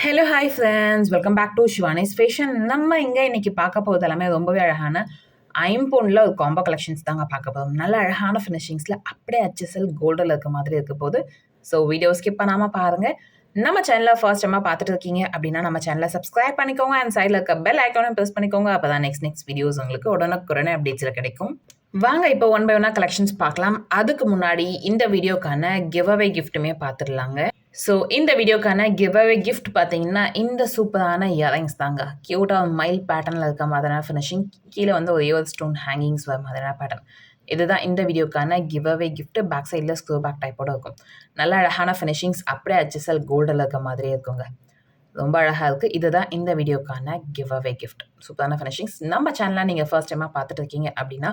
Hello hi friends welcome back to Shivani fashion நம்ம இங்கே இன்னைக்கு பார்க்க போகிறது எல்லாமே ரொம்பவே அழகான ஐம்பொன்னில் ஒரு காம்போ கலெக்ஷன்ஸ் தாங்க பார்க்க போதும் நல்ல அழகான ஃபினிஷிங்ஸில் அப்படியே அச்சசல் கோல்டில் இருக்க மாதிரி இருக்க போது ஸோ வீடியோ ஸ்கிப் பண்ணாமல் பாருங்கள் நம்ம சேனலில் ஃபர்ஸ்ட் டைமாக பார்த்துட்டு இருக்கீங்க அப்படின்னா நம்ம சேனலை சப்ஸ்கிரைப் பண்ணிக்கோங்க. அண்ட் சைடில் இருக்க பெல் ஐக்கானும் ப்ரெஸ் பண்ணிக்கோங்க. அப்போ தான் நெக்ஸ்ட் நெக்ஸ்ட் வீடியோஸ் உங்களுக்கு உடனுக்குடனே அப்டேட்ஸில் கிடைக்கும். வாங்க இப்போ ஒன் பை ஒன்னாக கலெக்ஷன்ஸ் பார்க்கலாம். அதுக்கு முன்னாடி இந்த வீடியோக்கான கிவ் அவே கிஃப்ட்டுமே பார்த்துடலாங்க. ஸோ இந்த வீடியோக்கான கிவ் அவே கிஃப்ட் பார்த்தீங்கன்னா இந்த சூப்பரான இயரிங்ஸ் தாங்க. க்யூட்டாக மைல் பேட்டர்னில் இருக்க மாதிரியான ஃபினிஷிங் கீழே வந்து ஒரு ஏவர் ஸ்டோன் ஹேங்கிங்ஸ் வர மாதிரியான பேட்டர்ன் இதுதான் இந்த வீடியோக்கான கிவ் அவே கிஃப்ட் பேக் சைடில் ஸ்க்ரூ பேக் டைப்போட இருக்கும். நல்ல அழகான ஃபினிஷிங்ஸ் அப்படியே அச்சசல் கோல்டில் இருக்க மாதிரியே இருக்குங்க. ரொம்ப அழகாக இருக்குது இதுதான் இந்த வீடியோக்கான கிவ் அவே கிஃப்ட் சூப்பரான ஃபினிஷிங்ஸ் நம்ம சேனலாக நீங்கள் ஃபர்ஸ்ட் டைமாக பார்த்துட்டு இருக்கீங்க அப்படின்னா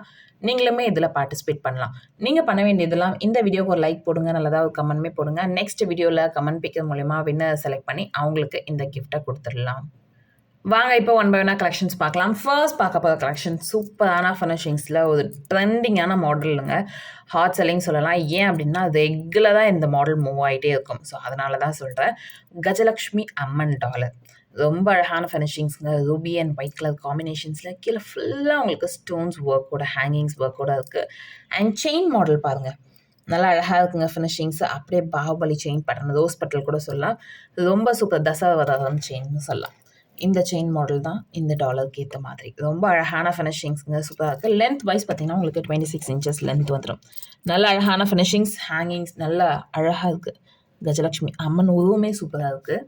நீங்களுமே இதில் பார்ட்டிசிபேட் பண்ணலாம். நீங்கள் பண்ண வேண்டியதெல்லாம் இந்த வீடியோக்கு ஒரு லைக் போடுங்க நல்லதாக ஒரு கமெண்ட்மே போடுங்க. நெக்ஸ்ட் வீடியோவில் கமெண்ட் பிக்கிறது மூலயமா வின்னர் செலக்ட் பண்ணி அவங்களுக்கு இந்த கிஃப்ட்டை கொடுத்துடலாம். வாங்க இப்போ ஒன் பை ஒன்னாக கலெக்ஷன்ஸ் பார்க்கலாம். ஃபர்ஸ்ட் பார்க்க போகிற கலெக்ஷன் சூப்பரான ஃபினிஷிங்ஸில் ஒரு ட்ரெண்டிங்கான மாடலுங்க ஹாட் செல்லிங் சொல்லலாம். ஏன் அப்படின்னா ரெகுலராக இந்த மாடல் மூவ் ஆகிட்டே இருக்கும். ஸோ அதனால தான் சொல்கிறேன் கஜலக்ஷ்மி அம்மன் டாலர் ரொம்ப அழகான ஃபினிஷிங்ஸுங்க ரூபி அண்ட் ஒயிட் கலர் காம்பினேஷன்ஸில் கீழே ஃபுல்லாக உங்களுக்கு ஸ்டோன்ஸ் ஒர்க்கோட ஹேங்கிங்ஸ் ஒர்க்கோட இருக்குது அண்ட் செயின் மாடல் பாருங்கள் நல்லா அழகாக இருக்குங்க ஃபினிஷிங்ஸ் அப்படியே Baahubali chain button rose petal கூட சொல்லலாம். ரொம்ப சூப்பர் தசாவதாரம் செயின்னு சொல்லலாம். இந்த செயின் மாடல் தான் இந்த டாலருக்கு ஏற்ற மாதிரி. ரொம்ப அழகான ஃபினிஷிங்ஸுங்க சூப்பராக இருக்குது லென்த் வைஸ் பார்த்தீங்கன்னா உங்களுக்கு டுவெண்ட்டி சிக்ஸ் இன்ச்சஸ் லென்த் வந்துடும் நல்ல அழகான ஃபினிஷிங்ஸ் ஹேங்கிங்ஸ் நல்லா அழகாக இருக்குது கஜலக்ஷ்மி அம்மன் உருவமே சூப்பராக இருக்குது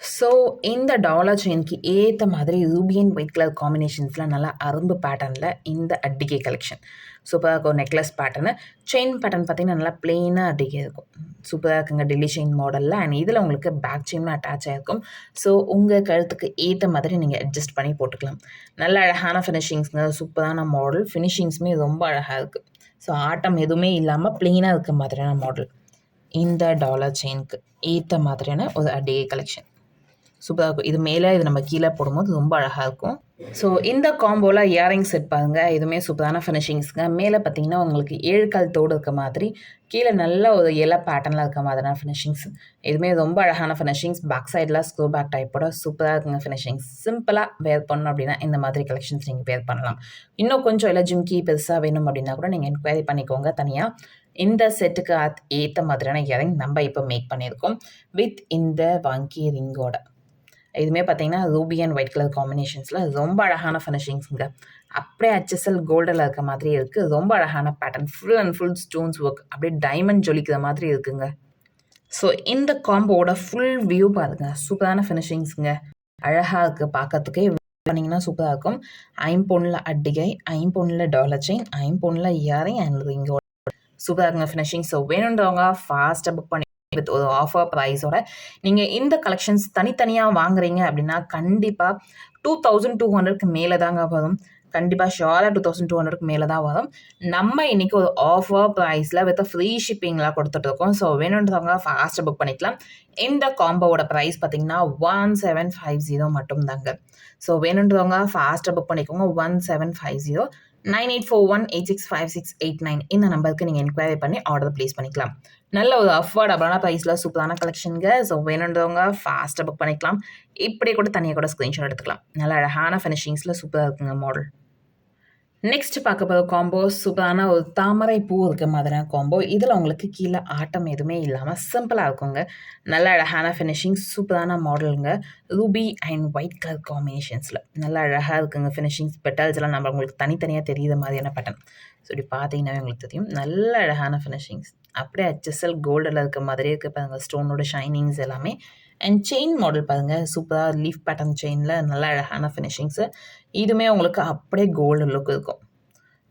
ஸோ இந்த டாலர் செயின்க்கு ஏற்ற மாதிரி ரூபியன் ஒயிட் கலர் காம்பினேஷன்ஸில் நல்லா அரும்பு பேட்டர்னில் இந்த அட்டிகை கலெக்ஷன் சூப்பராக இருக்கும் நெக்லஸ் பேட்டர்னு செயின் பேட்டர்ன் பார்த்திங்கன்னா நல்லா பிளெயினாக அடிக்கே இருக்கும். சூப்பராக இருக்குங்க டெல்லி செயின் மாடலில் அண்ட் இதில் உங்களுக்கு பேக் செயினும் அட்டாச் ஆகிருக்கும் ஸோ உங்கள் கழுத்துக்கு ஏற்ற மாதிரி நீங்கள் அட்ஜஸ்ட் பண்ணி போட்டுக்கலாம். நல்ல அழகான ஃபினிஷிங்ஸுங்க சூப்பரான மாடல் ஃபினிஷிங்ஸுமே ரொம்ப அழகாக இருக்குது ஸோ ஆட்டம் எதுவுமே இல்லாமல் ப்ளெயினாக இருக்க மாதிரியான மாடல் இந்த டாலர் செயினுக்கு ஏற்ற மாதிரியான ஒரு அடிகை கலெக்ஷன் சூப்பராக இருக்கும். இது மேலே இது நம்ம கீழே போடும்போது ரொம்ப அழகாக இருக்கும். ஸோ இந்த காம்போவில் இயரிங் செட் பாருங்கள் இதுவுமே சூப்பரான ஃபினிஷிங்ஸுங்க மேலே பார்த்தீங்கன்னா உங்களுக்கு ஏழு கால் தோடு இருக்க மாதிரி கீழே நல்ல ஒரு இலை பேட்டர்னில் இருக்க மாதிரியான ஃபினிஷிங்ஸ் இதுவுமே ரொம்ப அழகான ஃபினிஷிங்ஸ் பேக் சைடில் ஸ்க்ரூ பேக் டைப்போட சூப்பராக இருக்குங்க ஃபினிஷிங்ஸ் சிம்பிளாக வேர் பண்ணணும் அப்படின்னா இந்த மாதிரி கலெக்ஷன்ஸ் நீங்கள் வேர் பண்ணலாம். இன்னும் கொஞ்சம் இல்லை ஜிம்கி பெருசாக வேணும் அப்படின்னா கூட நீங்கள் என்கொயரி பண்ணிக்கோங்க தனியாக இந்த செட்டுக்கு ஏற்ற மாதிரியான இயரிங் நம்ம இப்போ மேக் பண்ணியிருக்கோம். வித் இந்த வங்கி ரிங்கோட. இதுவுமே பார்த்தீங்கன்னா ரூபி அண்ட் ஒயிட் கலர் காம்பினேஷன்ஸில் ரொம்ப அழகான ஃபினிஷிங்ஸுங்க அப்படியே ஹெச்எஸ்எல் கோல்டில் இருக்க மாதிரி இருக்குது ரொம்ப அழகான pattern full and full stones work அப்படியே டைமண்ட் ஜொலிக்கிற மாதிரி இருக்குங்க. ஸோ இந்த காம்போவோட ஃபுல் வியூ பாருங்க. சூப்பரான ஃபினிஷிங்ஸுங்க அழகாக இருக்குது பார்க்கறதுக்கே பண்ணிங்கன்னா சூப்பராக இருக்கும். ஐம்பொன்னில் அட்டிகை ஐம்பொன்னில் டாலர் செயின் ஐம்பொன்னில் இயரிங் அண்ட் ரிங்கோட சூப்பராக இருக்குங்க ஃபினிஷிங் ஸோ வேணுன்றவங்க ஃபாஸ்ட்டாக புக் பண்ணி வித் ஒரு ஆஃபர் ப்ரைஸோட நீங்கள் இந்த கலெக்ஷன்ஸ் தனித்தனியாக வாங்குறீங்க அப்படின்னா கண்டிப்பாக டூ தௌசண்ட் டூ ஹண்ட்ரட்க்கு மேலே தாங்க வரும். கண்டிப்பாக ஷோராக டூ தௌசண்ட் டூ ஹண்ட்ரட்க்கு மேலே தான் வரும். நம்ம இன்றைக்கி ஒரு ஆஃபர் ப்ரைஸில் வித் ஃப்ரீ ஷிப்பிங்லாம் கொடுத்துட்ருக்கோம் ஸோ வேணுன்றவங்க ஃபாஸ்ட்டாக புக் பண்ணிக்கலாம். இந்த காம்போவோட ப்ரைஸ் பார்த்தீங்கன்னா ஒன் செவன் ஃபைவ் ஜீரோ மட்டும் தாங்க ஸோ வேணுன்றவங்க ஃபாஸ்ட்டாக புக் பண்ணிக்கோங்க. One seven five zero nine eight four one eight six five six eight nine இந்த நம்பருக்கு நீங்கள் என்கொயரி பண்ணி ஆர்டர் ப்ளேஸ் பண்ணிக்கலாம். நல்ல ஒரு அஃபோர்டபுளான ப்ரைஸில் சூப்பரான கலெக்ஷனுங்க ஸோ வேணுன்றவங்க ஃபாஸ்ட்டாக புக் பண்ணிக்கலாம். இப்படியே கூட தனியாக கூட ஸ்க்ரீன்ஷாட் எடுத்துக்கலாம். நல்ல அழகான ஃபினிஷிங்ஸில் சூப்பராக இருக்குங்க மாடல் நெக்ஸ்ட் பார்க்க போகிற காம்போ சூப்பரான ஒரு தாமரை பூ இருக்க மாதிரியான காம்போ இதில் உங்களுக்கு கீழே ஆட்டம் எதுவுமே இல்லாமல் சிம்பிளாக இருக்குங்க. நல்ல அழகான ஃபினிஷிங் சூப்பரான மாடலுங்க ரூபி அண்ட் ஒயிட் கலர் காம்பினேஷன்ஸில் நல்ல அழகாக இருக்குங்க ஃபினிஷிங்ஸ் பெட்டல்ஸ் எல்லாம் நம்ம உங்களுக்கு தனித்தனியாக தெரியுற மாதிரியான பட்டன் ஸோ இப்படி பார்த்தீங்கன்னாவே உங்களுக்கு தெரியும். நல்ல அழகான ஃபினிஷிங்ஸ் அப்படியே ஹெச்எஸ்எல் கோல்டில் இருக்க மாதிரியே இருக்க பாருங்கள் ஸ்டோனோட ஷைனிங்ஸ் எல்லாமே. அண்ட் செயின் மாடல் பாருங்கள் சூப்பராக லீஃப் பேட்டர்ன் செயினில் நல்ல அழகான ஃபினிஷிங்ஸு இதுவுமே உங்களுக்கு அப்படியே கோல்டு லுக் இருக்கும்.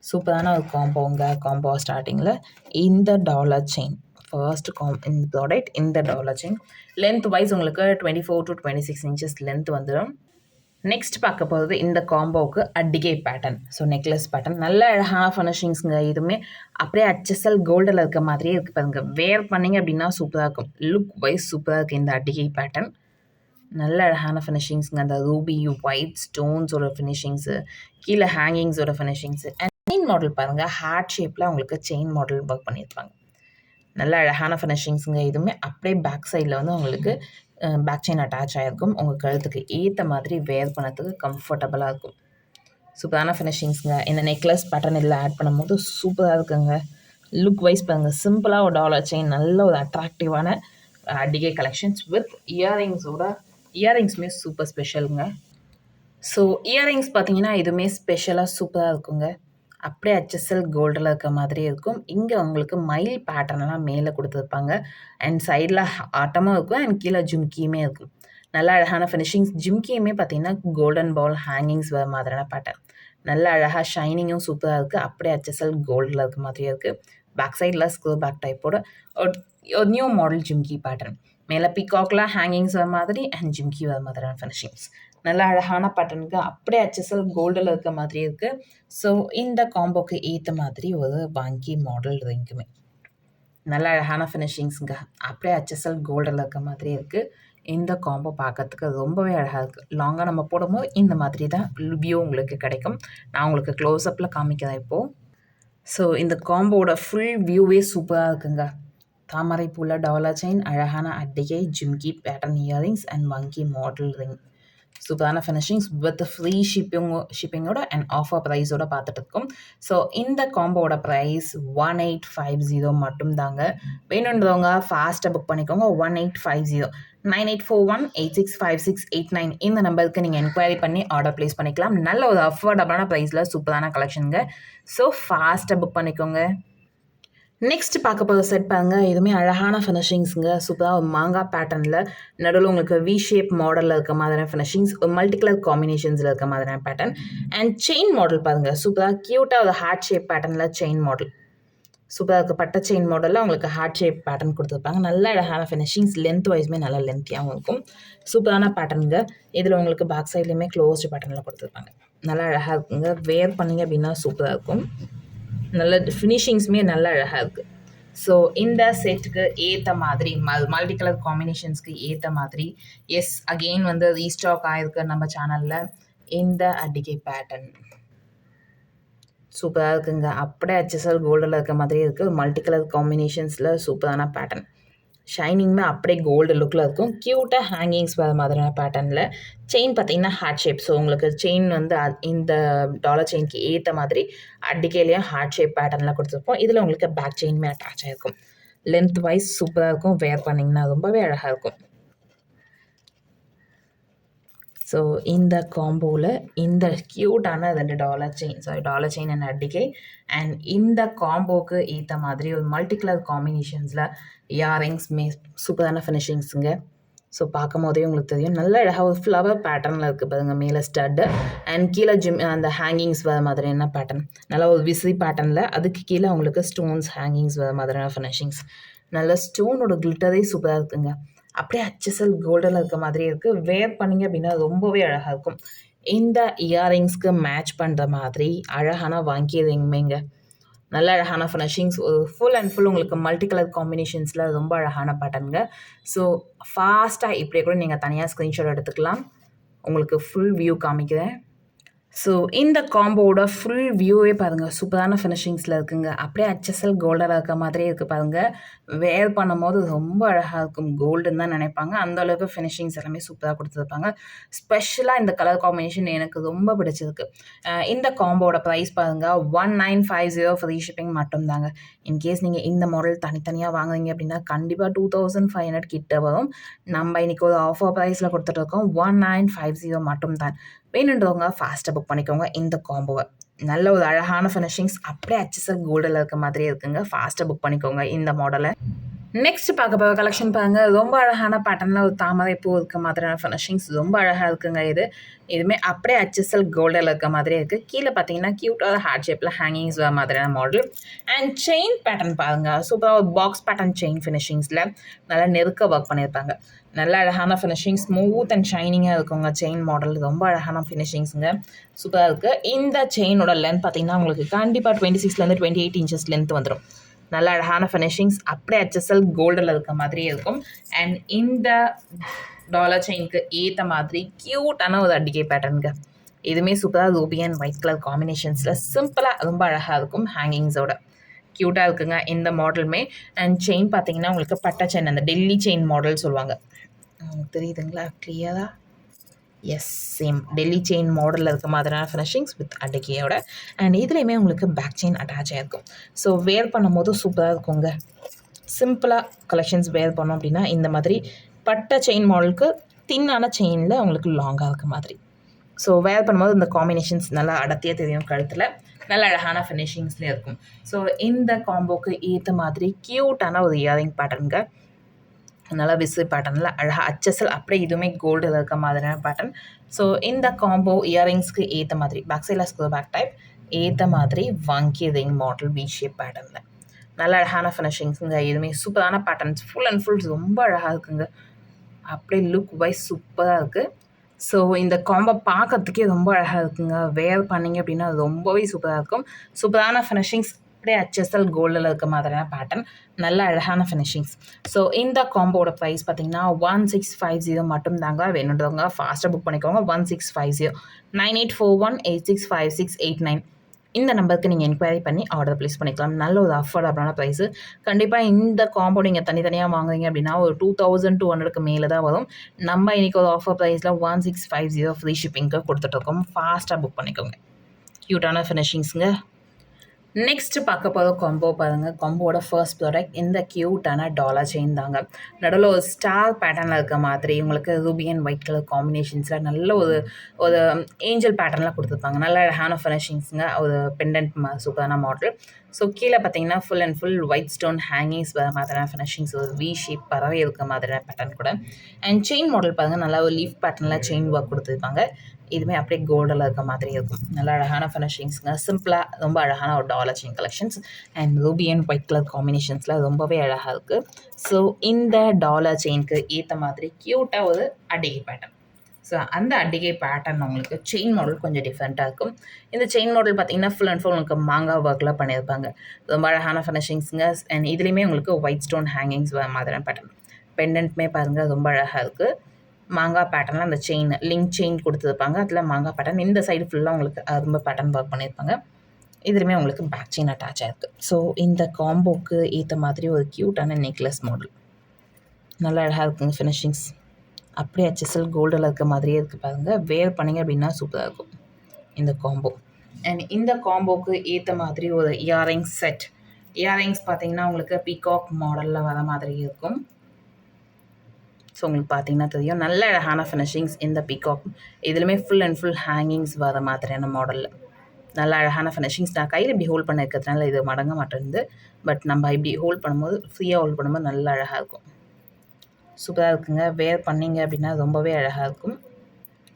சூப்பரான ஒரு காம்போங்க காம்போ ஸ்டார்டிங்கில் இந்த டாலர் செயின் ஃபர்ஸ்ட் காம் இந்த ப்ராடக்ட் இந்த டாலர் செயின் லென்த் வைஸ் உங்களுக்கு twenty four to twenty six inches length வந்துடும் நெக்ஸ்ட் பார்க்க போகிறது இந்த காம்போவுக்கு அடிகை பேட்டர்ன் ஸோ நெக்லஸ் பேட்டர்ன் நல்ல அழகான ஃபினிஷிங்ஸுங்க இதுவுமே. அப்படியே அச்சசல் கோல்டில் இருக்க மாதிரியே இருக்குது பாருங்க. வேர் பண்ணிங்க அப்படின்னா சூப்பராக இருக்கும். லுக் வைஸ் சூப்பராக இருக்குது இந்த அடிகை பேட்டர்ன் நல்ல அழகான ஃபினிஷிங்ஸுங்க அந்த ரூபி ஒயிட் ஸ்டோன்ஸோட ஃபினிஷிங்ஸு கீழே ஹேங்கிங்ஸோட ஃபினிஷிங்ஸு அண்ட் செயின் மாடல் பாருங்கள் ஹார்ட் ஷேப்பில் அவங்களுக்கு செயின் மாடல் ஒர்க் பண்ணியிருப்பாங்க நல்ல அழகான ஃபினிஷிங்ஸுங்க இதுவுமே அப்படியே பேக் சைடில் வந்து உங்களுக்கு பேக் செயின் அட்டாச் ஆகிருக்கும் உங்கள் கழுத்துக்கு ஏற்ற மாதிரி வேர் பண்ணதுக்கு கம்ஃபர்டபுளாக இருக்கும். சூப்பரான ஃபினிஷிங்ஸுங்க இந்த நெக்லஸ் பேட்டர்ன் இதில் ஆட் பண்ணும்போது சூப்பராக இருக்குங்க. லுக் வைஸ் பாருங்கள் சிம்பிளாக ஒரு டாலர் செயின் நல்ல ஒரு அட்ராக்டிவான அடிகை கலெக்ஷன்ஸ் வித் இயரிங்ஸோட இயரிங்ஸுமே சூப்பர் ஸ்பெஷலுங்க ஸோ இயரிங்ஸ் பார்த்தீங்கன்னா இதுவுமே ஸ்பெஷலாக சூப்பராக இருக்குங்க. அப்படியே ஹெச்எஸ்எல் கோல்டில் இருக்க மாதிரி இருக்கும். இங்கே உங்களுக்கு மயில் பேட்டர்ன்லாம் மேலே கொடுத்துருப்பாங்க. அண்ட் சைடில் ஆட்டமும் இருக்கும் அண்ட் கீழே ஜிம்கியுமே இருக்கும். நல்ல அழகான ஃபினிஷிங்ஸ் ஜிம்கியுமே பார்த்தீங்கன்னா கோல்டன் பால் ஹேங்கிங்ஸ் வர மாதிரியான பேட்டர்ன் நல்ல அழகாக ஷைனிங்கும் சூப்பராக இருக்குது அப்படியே ஹெச்எஸ்எல் கோல்டில் இருக்க மாதிரியே இருக்குது பேக் சைடில் ஸ்க்ரூ பேக் டைப்போட ஒரு நியூ மாடல் ஜிம்கி பேட்டர்ன் மேலே பிகாக்ல ஹேங்கிங்ஸ் வர மாதிரி அண்ட் ஜிம்கி வர மாதிரியான ஃபினிஷிங்ஸ் நல்ல அழகான பட்டனுக்கு அப்படியே ஹெச்எஸ்எல் கோல்டில் இருக்க மாதிரி இருக்குது ஸோ இந்த காம்போக்கு ஏற்ற மாதிரி ஒரு வாங்கி மாடல் ரிங்குமே நல்ல அழகான ஃபினிஷிங்ஸுங்க அப்படியே ஹெச்எஸ்எல் கோல்டில் இருக்க மாதிரி இருக்குது இந்த காம்போ பார்க்கறதுக்கு ரொம்பவே அழகாக இருக்குது லாங்காக நம்ம போடும்போது இந்த மாதிரி தான் வியூ உங்களுக்கு கிடைக்கும். நான் உங்களுக்கு க்ளோஸ்அப்பில் காமிக்கிறேன் இப்போது ஸோ இந்த காம்போட ஃபுல் வியூவே சூப்பராக இருக்குங்க. தாமரை பூவில் செயின் அழகான அட்டிகை ஜிம்கி பேட்டர்ன் இயரிங்ஸ் அண்ட் வங்கி மாடல் ரிங் சூப்பரான ஃபினிஷிங்ஸ் வித் ஃப்ரீ ஷிப்பிங் ஷிப்பிங்கோட அண்ட் ஆஃபர் ப்ரைஸோட பார்த்துட்டு இருக்கோம் ஸோ இந்த காம்போட price one eight five zero மட்டும் தாங்க. வேணுன்றவங்க ஃபாஸ்ட்டாக புக் பண்ணிக்கோங்க. One eight five zero nine eight four one eight six five six eight nine இந்த நம்பருக்கு நீங்கள் என்கொயரி பண்ணி ஆர்டர் ப்ளேஸ் பண்ணிக்கலாம். நல்ல ஒரு அஃபோர்டபுளான ப்ரைஸில் சூப்பரான கலெக்ஷனுங்க ஸோ ஃபாஸ்ட்டாக புக் பண்ணிக்கோங்க. நெக்ஸ்ட் பார்க்க போகிற செட் பாருங்கள் இதுவுமே அழகான ஃபினிஷிங்ஸுங்க சூப்பராக ஒரு மாங்காய் பேட்டர்னில் நடுவில் உங்களுக்கு வி ஷேப் மாடலில் இருக்க மாதிரியான ஃபினிஷிங்ஸ் ஒரு மல்டி கலர் காம்பினேஷன்ஸில் இருக்க மாதிரியான பேட்டர்ன் அண்ட் செயின் மாடல் பாருங்கள் சூப்பராக க்யூட்டாக ஒரு ஹார்ட் ஷேப் பேட்டர்னில் செயின் மாடல் சூப்பராக இருக்க பட்ட செயின் மாடலில் உங்களுக்கு ஹார்ட் ஷேப் பேட்டர்ன் கொடுத்துருப்பாங்க. நல்ல அழகான ஃபினிஷிங்ஸ் லென்த் வைஸுமே நல்லா லென்த்தியாகவும் இருக்கும். சூப்பரான பேட்டர்னுங்க இதில் உங்களுக்கு பேக் சைட்லேயுமே க்ளோஸ்டு பேட்டர்னில் கொடுத்துருப்பாங்க. நல்லா அழகாக இருக்குங்க. வேர் பண்ணிங்க அப்படின்னா சூப்பராக இருக்கும். நல்ல ஃபினிஷிங்ஸுமே நல்ல அழகாக இருக்குது ஸோ இந்த செட்டுக்கு ஏற்ற மாதிரி மல் மல்டி கலர் காம்பினேஷன்ஸ்க்கு ஏற்ற மாதிரி எஸ் அகெயின் வந்து ரீஸ்டாக் ஆகிருக்கு நம்ம சேனலில் இந்த அடிக்கை பேட்டர்ன் சூப்பராக இருக்குங்க. அப்படியே ஹெச்எஸ்எல் கோல்டில் இருக்க மாதிரி இருக்குது மல்டி கலர் காம்பினேஷன்ஸில் சூப்பரான பேட்டர்ன் ஷைனிங்மே அப்படியே கோல்டு லுக்கில் இருக்கும். க்யூட்டாக ஹேங்கிங்ஸ் வர மாதிரியான பேட்டர்னில் செயின் பார்த்தீங்கன்னா ஹார்ட் ஷேப் ஸோ உங்களுக்கு செயின் வந்து இந்த டாலர் செயின்க்கு ஏற்ற மாதிரி அடிக்கையிலையும் ஹார்ட் ஷேப் பேட்டர்னில் கொடுத்துருப்போம். இதில் உங்களுக்கு பேக் செயின்மே அட்டாச் ஆகிருக்கும் லென்த் வைஸ் சூப்பராக இருக்கும். வேர் பண்ணிங்கன்னா ரொம்பவே அழகாக இருக்கும். ஸோ இந்த காம்போவில் இந்த க்யூட்டான ரெண்டு dollar chain sorry dollar chain and அடிக்கை. And இந்த காம்போவுக்கு ஏற்ற மாதிரி ஒரு மல்டி கலர் காம்பினேஷன்ஸில் இயரிங்ஸ் மே சூப்பரான ஃபினிஷிங்ஸுங்க ஸோ பார்க்கும் போதே உங்களுக்கு தெரியும். நல்ல அழகாக ஒரு ஃப்ளவர் பேட்டர்னில் இருக்குது பாருங்க மேலே ஸ்டட்டு அண்ட் கீழே ஜிம் அந்த ஹேங்கிங்ஸ் வர மாதிரியான பேட்டர்ன் நல்லா ஒரு விசிறி பேட்டர்னில் அதுக்கு கீழே உங்களுக்கு ஸ்டோன்ஸ் ஹேங்கிங்ஸ் வர மாதிரியான ஃபினிஷிங்ஸ் நல்ல ஸ்டோனோட கிளிட்டரே சூப்பராக இருக்குங்க. அப்படியே அச்சசல் கோல்டில் இருக்க மாதிரி இருக்குது வேர் பண்ணிங்க அப்படின்னா ரொம்பவே அழகாக இருக்கும். இந்த இயரிங்ஸ்க்கு மேட்ச் பண்ணுற மாதிரி அழகான வாங்கியதுங்கமேங்க நல்ல அழகான ஃபினிஷிங்ஸ் ஃபுல் அண்ட் ஃபுல் உங்களுக்கு மல்டி கலர் காம்பினேஷன்ஸில் ரொம்ப அழகான பட்டனுங்க ஸோ ஃபாஸ்ட்டாக இப்படியே கூட நீங்கள் தனியாக ஸ்க்ரீன்ஷாட் எடுத்துக்கலாம். உங்களுக்கு ஃபுல் வியூ காமிக்கிறேன். ஸோ இந்த காம்போவோட ஃபுல் வியூவே பாருங்கள் சூப்பரான ஃபினிஷிங்ஸில் இருக்குங்க. அப்படியே அச்சசல் கோல்டராக இருக்க மாதிரியே இருக்குது பாருங்கள் வேர் பண்ணும்போது ரொம்ப அழகாக இருக்கும். கோல்டுன்னு தான் நினைப்பாங்க. அந்தளவுக்கு ஃபினிஷிங்ஸ் எல்லாமே சூப்பராக கொடுத்துருப்பாங்க. ஸ்பெஷலாக இந்த கலர் காம்பினேஷன் எனக்கு ரொம்ப பிடிச்சிருக்கு. இந்த காம்போவோட ப்ரைஸ் பாருங்கள் one nine five zero free shipping மட்டும்தாங்க. இன்கேஸ் நீங்கள் இந்த மாடல் தனித்தனியாக வாங்குறீங்க அப்படின்னா கண்டிப்பாக டூ தௌசண்ட் ஃபைவ் ஹண்ட்ரட் கிட்ட வரும். நம்ம இன்றைக்கி ஒரு ஆஃபர் ப்ரைஸில் கொடுத்துட்ருக்கோம் ஒன் நைன் ஃபைவ் ஜீரோ மட்டும் தான் வேணுன்றவங்க ஃபாஸ்ட்டாக புக் பண்ணிக்கோங்க. இந்த காம்போவை நல்ல ஒரு அழகான ஃபினிஷிங்ஸ் அப்படியே ஹெச்எஸ்எல் கோல்டில் இருக்க மாதிரியே இருக்குங்க. ஃபாஸ்ட்டாக புக் பண்ணிக்கோங்க இந்த மாடலை நெக்ஸ்ட் பார்க்க போகிற கலெக்ஷன் பாருங்க. ரொம்ப அழகான பேட்டர்னில் ஒரு தாமரை பூ இருக்க மாதிரியான ஃபினிஷிங்ஸ் ரொம்ப அழகாக இருக்குங்க இது. இதுவுமே அப்படியே அச்சசல் கோல்டில் இருக்க மாதிரியே இருக்குது கீழே பார்த்தீங்கன்னா க்யூட்டாக ஹார்ட் ஷேப்பில் ஹேங்கிங்ஸ் வர மாதிரியான மாடல் அண்ட் செயின் பேட்டர்ன் பாருங்கள் சூப்பராக ஒரு பாக்ஸ் பேட்டர்ன் செயின் ஃபினிஷிங்ஸில் நல்லா நெருக்க ஒர்க் பண்ணியிருப்பாங்க. நல்ல அழகான ஃபினிஷிங் ஸ்மூத் அண்ட் ஷைனிங்காக இருக்குங்க செயின் மாடல் ரொம்ப அழகான ஃபினிஷிங்ஸுங்க சூப்பராக இருக்குது இந்த செயினோட லென்த் பார்த்திங்கன்னா உங்களுக்கு கண்டிப்பாக டுவெண்ட்டி சிக்ஸ்லேருந்து டுவெண்ட்டி எயிட் இன்ச்சஸ் லென்த் வந்துடும் நல்ல அழகான ஃபினிஷிங்ஸ் அப்படியே ஹெச்எஸ்எல் கோல்டில் இருக்க மாதிரியே இருக்கும். அண்ட் இந்த டாலர் செயினுக்கு ஏற்ற மாதிரி க்யூட்டான ஒரு அடிக்கை பேட்டர்னுங்க இதுவுமே சூப்பராக ரூபி அண்ட் ஒயிட் கலர் காம்பினேஷன்ஸில் சிம்பிளாக ரொம்ப அழகாக இருக்கும் ஹேங்கிங்ஸோட க்யூட்டாக இருக்குங்க இந்த மாடலுமே அண்ட் செயின் பார்த்தீங்கன்னா உங்களுக்கு பட்டை செயின் அந்த டெல்லி செயின் மாடல் சொல்லுவாங்க. தெரியுதுங்களா? கிளியராக எஸ் சேம் டெல்லி செயின் மாடலில் இருக்க மாதிரியான ஃபினிஷிங்ஸ் வித் அடக்கியோட. அண்ட் இதுலேயுமே உங்களுக்கு பேக் செயின் அட்டாச் ஆகிருக்கும் ஸோ வேர் பண்ணும்போது சூப்பராக இருக்குங்க. சிம்பிளாக கலெக்ஷன்ஸ் வேர் பண்ணோம் அப்படின்னா இந்த மாதிரி பட்டை செயின் மாடலுக்கு தின்னான செயினில் உங்களுக்கு லாங்காக இருக்க மாதிரி. ஸோ வேர் பண்ணும்போது இந்த காம்பினேஷன்ஸ் நல்லா அடர்த்தியாக தெரியும் கழுத்தில். நல்ல அழகான ஃபினிஷிங்ஸ்லேயே இருக்கும். ஸோ இந்த காம்போக்கு ஏற்ற மாதிரி க்யூட்டான ஒரு இயரிங் பேட்டர்னுங்க நல்லா விசு பேட்டர்னில் அழகாக அச்சசல் அப்படியே இதுவுமே கோல்டில் இருக்க மாதிரியான பேட்டர்ன் ஸோ இந்த காம்போ இயரிங்ஸ்க்கு ஏற்ற மாதிரி பேக் சைடில் ஸ்கூல் பேக் டைப் ஏற்ற மாதிரி வங்கி ரிங் மாடல் பி ஷேப் பேட்டர்னில் நல்ல அழகான ஃபினிஷிங்ஸுங்க எதுவுமே சூப்பரான பேட்டர்ன்ஸ் ஃபுல் அண்ட் ஃபுல் ரொம்ப அழகாக இருக்குங்க. அப்படியே லுக் வைஸ் சூப்பராக இருக்குது ஸோ இந்த காம்போ பார்க்கறதுக்கே ரொம்ப அழகாக இருக்குங்க. வேர் பண்ணிங்க அப்படின்னா ரொம்பவே சூப்பராக இருக்கும். சூப்பரான ஃபினிஷிங்ஸ் அப்படியே ஹெச்எஸ்எல் கோல்டில் இருக்க மாதிரியான பேட்டர்ன் நல்ல அழகான ஃபினிஷிங்ஸ் ஸோ இந்த காம்போட ப்ரைஸ் பார்த்தீங்கன்னா ஒன் சிக்ஸ் ஃபைவ் ஜீரோ மட்டும் தாங்க வேணுன்றவங்க ஃபாஸ்ட்டாக புக் பண்ணிக்கோங்க. One six five zero nine eight four one eight six five six eight nine இந்த நம்பருக்கு நீங்கள் என்கொயரி பண்ணி ஆர்டர் ப்ளேஸ் பண்ணிக்கலாம். நல்ல ஒரு அஃபோர்டபுளான ப்ரைஸு கண்டிப்பாக இந்த காம்போ நீங்கள் தனித்தனியாக வாங்குறீங்க அப்படின்னா ஒரு டூ தௌசண்ட் டூ ஹண்ட்ரடுக்கு மேலே தான் வரும். நம்ம இன்றைக்கி ஒரு ஆஃபர் ப்ரைஸில் one six five zero free ஷிப்பிங்க்கு கொடுத்துட்ருக்கோம் ஃபாஸ்ட்டாக புக் பண்ணிக்கோங்க. க்யூட்டான ஃபினிஷிங்ஸுங்க நெக்ஸ்ட் பார்க்க போகிற கொம்போ பாருங்கள் கொம்போட ஃபர்ஸ்ட் ப்ராடக்ட் இந்த க்யூட்டான டாலர் செயின் தாங்க. நடுவில் ஒரு ஸ்டார் பேட்டர்னில் இருக்க மாதிரி உங்களுக்கு ரூபி அண்ட் ஒயிட் கலர் காம்பினேஷன்ஸில் நல்ல ஒரு ஒரு ஏஞ்சல் பேட்டர்னில் கொடுத்துருப்பாங்க. நல்ல அழகான ஃபினிஷிங்ஸுங்க ஒரு பெண்டன்ட் சூப்பரான மாடல் ஸோ கீழே பார்த்தீங்கன்னா full and full white stone hangings வர மாதிரியான ஃபினிஷிங்ஸ் ஒரு வி ஷேப் பறவை இருக்க மாதிரியான பேட்டர்ன் கூட. அண்ட் செயின் மாடல் பாருங்கள் நல்லா ஒரு லீஃப் பேட்டர்னில் செயின் ஒர்க் கொடுத்துருப்பாங்க. இதுவுமே அப்படியே கோல்டில் இருக்க மாதிரி இருக்கும். நல்ல அழகான ஃபினிஷிங்ஸுங்க சிம்பிளாக ரொம்ப அழகான ஒரு dollar chain collections and ruby and white colour காம்பினேஷன்ஸில் ரொம்பவே அழகாக இருக்குது ஸோ இந்த டாலர் செயினுக்கு ஏற்ற மாதிரி க்யூட்டாக ஒரு அடிகை பேட்டர்ன் ஸோ அந்த அடிகை பேட்டர்ன் உங்களுக்கு செயின் மாடல் கொஞ்சம் டிஃப்ரெண்ட்டாக இருக்கும். இந்த செயின் மாடல் பார்த்தீங்கன்னா ஃபுல் அண்ட் ஃபுல் உங்களுக்கு மாங்காய் ஒர்க்கில் பண்ணியிருப்பாங்க. ரொம்ப அழகான ஃபினிஷிங்ஸுங்க அண்ட் இதுலேயுமே உங்களுக்கு ஒயிட் ஸ்டோன் ஹேங்கிங்ஸ் மாதிரியான பேட்டர்ன் பெண்டன்ட்மே பாருங்கள் ரொம்ப அழகாக இருக்குது மாங்காய் பேட்டர்னில் அந்த செயின் லிங்க் செயின் கொடுத்துருப்பாங்க. அதில் மாங்காய் பேட்டர்ன் இந்த சைடு ஃபுல்லாக உங்களுக்கு அரும்பு பேட்டர்ன் ஒர்க் பண்ணியிருப்பாங்க இதுலேயுமே உங்களுக்கு பேக் செயின் அட்டாச் ஆகிருக்கு ஸோ இந்த காம்போக்கு ஏற்ற மாதிரி ஒரு க்யூட்டான நெக்லஸ் மாடல் நல்லா அழகாக இருக்குங்க ஃபினிஷிங்ஸ் அப்படியே அச்சசல் கோல்டில் இருக்க மாதிரியே இருக்குது பாருங்கள் வேர் பண்ணிங்க அப்படின்னா சூப்பராக இருக்கும். இந்த காம்போ அண்ட் இந்த காம்போக்கு ஏற்ற மாதிரி ஒரு இயரிங்ஸ் செட் இயரிங்ஸ் பார்த்தீங்கன்னா உங்களுக்கு பீகாக் மாடலில் வர மாதிரி இருக்கும். ஸோ உங்களுக்கு பார்த்தீங்கன்னா தெரியும். நல்ல அழகான ஃபினிஷிங்ஸ் இந்த பிகாக் இதுலையுமே ஃபுல் அண்ட் ஃபுல் ஹேங்கிங்ஸ் வர மாதிரியான மாடலில் நல்ல அழகான ஃபினிஷிங்ஸ் நான் கையில் இப்படி ஹோல்ட் பண்ண இருக்கிறதுனால இது மடங்க மாட்டேருந்து பட் நம்ம இப்படி ஹோல்ட் பண்ணும்போது ஃப்ரீயாக ஹோல்ட் பண்ணும்போது நல்லா அழகாக இருக்கும். சூப்பராக இருக்குங்க. வேர் பண்ணிங்க அப்படின்னா ரொம்பவே அழகாக இருக்கும்.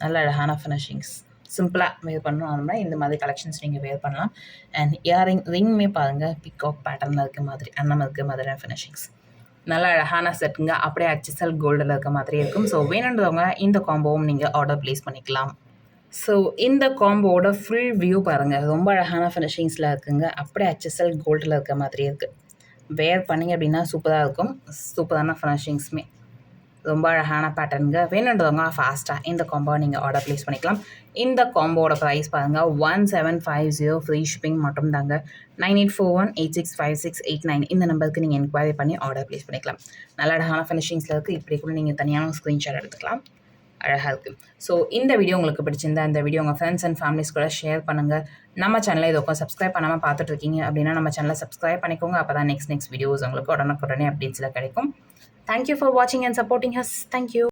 நல்ல அழகான ஃபினிஷிங்ஸ் சிம்பிளாக வேர் பண்ணணும் அப்படின்னா இந்த மாதிரி கலெக்ஷன்ஸ் நீங்கள் வேர் பண்ணலாம். அண்ட் இயரிங் ரிங்குமே பாருங்கள் பிகாக் பேட்டர்னில் இருக்க மாதிரி அண்ணம் இருக்க மாதிரியான ஃபினிஷிங்ஸ் நல்ல அழகான செட்டுங்க அப்படியே ஹெச்எஸ்எல் கோல்டில் இருக்க மாதிரி இருக்கும். ஸோ வேணுன்றவங்க இந்த காம்போவும் நீங்கள் ஆர்டர் ப்ளேஸ் பண்ணிக்கலாம். ஸோ இந்த காம்போவோட ஃபுல் வியூ பாருங்கள் ரொம்ப அழகான ஃபினிஷிங்ஸில் இருக்குங்க. அப்படியே ஹெச்எஸ்எல் கோல்டில் இருக்க மாதிரி இருக்குது வேர் பண்ணிங்க அப்படின்னா சூப்பராக இருக்கும். சூப்பரான ஃபினிஷிங்ஸுமே ரொம்ப அழகான பேட்டர்னுங்க வேணுன்றவங்க ஃபாஸ்ட்டாக இந்த காம்போ நீங்கள் ஆர்டர் ப்ளேஸ் பண்ணிக்கலாம். இந்த காம்போட ப்ரைஸ் பாருங்கள் one seven five zero free shipping மட்டும் தாங்க. Nine eight four one eight six five six eight nine இந்த நம்பருக்கு நீங்கள் என்கொயரி பண்ணி ஆர்டர் ப்ளேஸ் பண்ணிக்கலாம். நல்ல அழகான ஃபினிஷிங்ஸில் இருக்குது இப்படி கூட நீங்கள் தனியான ஸ்க்ரீன்ஷாட் எடுத்துக்கலாம். அழகாக இருக்குது ஸோ இந்த வீடியோ உங்களுக்கு பிடிச்சிருந்தா இந்த வீடியோ உங்கள் ஃப்ரெண்ட்ஸ் அண்ட் ஃபேமிலிஸ் கூட ஷேர் பண்ணுங்கள் நம்ம சேனலை இதுக்கும் சப்ஸ்கிரைப் பண்ணாமல் பார்த்துட்டு இருக்கீங்க அப்படின்னா நம்ம சேனலை சப்ஸ்கிரைப் பண்ணிக்கோங்க. அப்போ தான் நெக்ஸ்ட் நெக்ஸ்ட் வீடியோஸ் உங்களுக்கு உடனுக்குடனே அப்டேட்ஸில் கிடைக்கும். Thank you for watching and supporting us. Thank you.